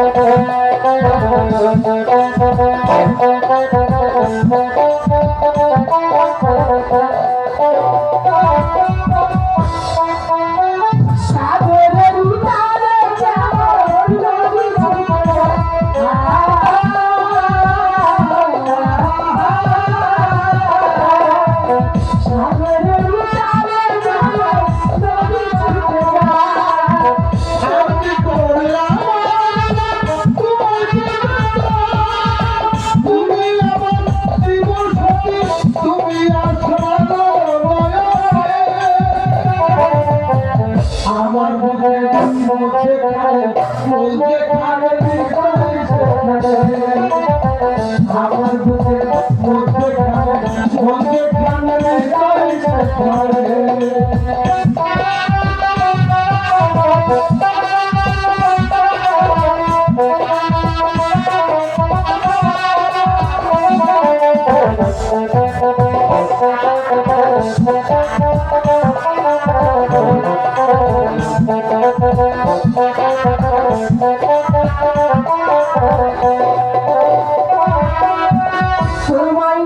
আমার বুকে আমার বুকে খানে মধ্যে খানে আমার சொல்வாய்